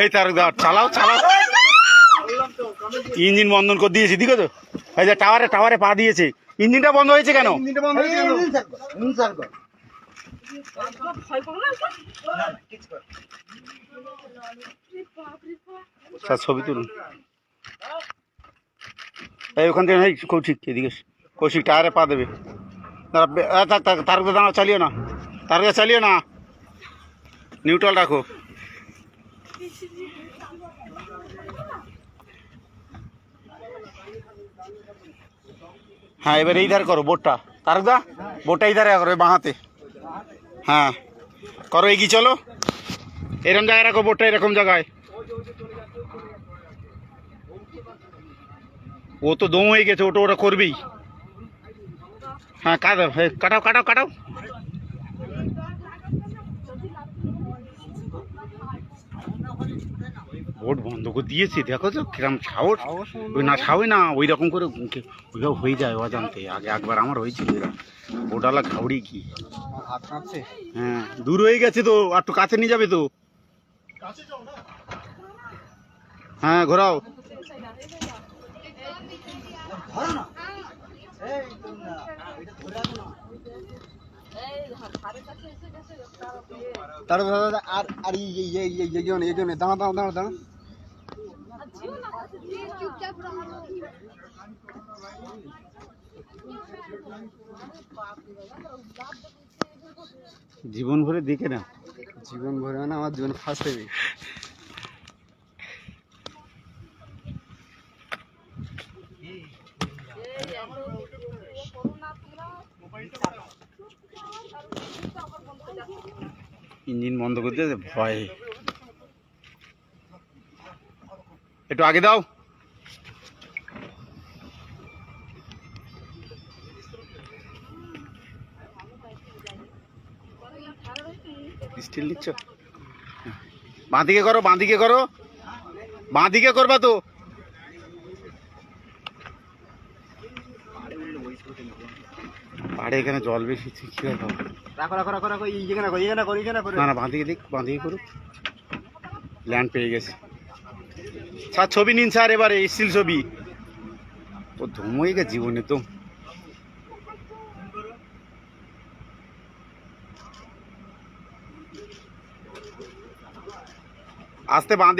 এই তার চালাও চালাও। ইঞ্জিন বন্ধন করে দিয়েছি দিকে তো। এই যে টাওয়ারে টাওয়ারে পা দিয়েছে। ইঞ্জিনটা বন্ধ হয়েছে কেন? স্যার ছবি তুলুন। এই ওখান থেকে এই কৌশিক এদিকে কৌশিক টায়ারে পা দেবে। দাঁড়া, থাক, তার দাঁড়াও চালিও না। তার উপরে চালিও না। নিউট্রাল রাখো। হ্যাঁ এবার এই ধার করো বোটটা। তারকদা, বোটটা এই ধারে করো বাঁহাতে হ্যাঁ করো, এগিয়ে চলো। এরকম জায়গায় রাখো বোটটা, এরকম জায়গায়। ও তো দম হয়ে গেছে, ওটা ওটা করবেই। হ্যাঁ কাটাও কাটাও কাটাও কাটাও বোট বন্ধ করে দিয়েছি দেখো তো কিরম সাহস। ওই না ছাওই না ওই রকম করে ওইভাবে হয়ে যায় অজান্তে। আগে একবার আমার হয়েছিল এরকম বোটালা ঘাউড়ি কি হ্যাঁ দূর হয়ে গেছে তো আর একটু কাছে নিয়ে যাবে তো। হ্যাঁ ঘোরাও। তার আর আর ইয়ে ইয়ে দাঁড়া দাঁড়া দাঁড়া দাঁড়া জীবন ভরে দেখে না জীবন ভরে মানে আমার জীবন ফার্স্ট টাইম ইঞ্জিন বন্ধ করে দিয়েছে ভয়ে। একটু আগে দাও। স্টিল নিচ্ছ? বাঁদিকে করো বাঁদিকে করো। বাঁদিকে করবা তো। এখানে জল বেশি কি হবে রাখো রাখো রাখো রাখো এই যেখানে করো এখানে করো এখানে না না বাঁদিকে দিক বাঁদিকে করুক। ল্যান্ড পেয়ে গেছে। স্যার ছবি নিন স্যার এবারে স্টিল ছবি। ও ধুম হয়ে গেছে জীবনে তো। আসতে বাঁদিকে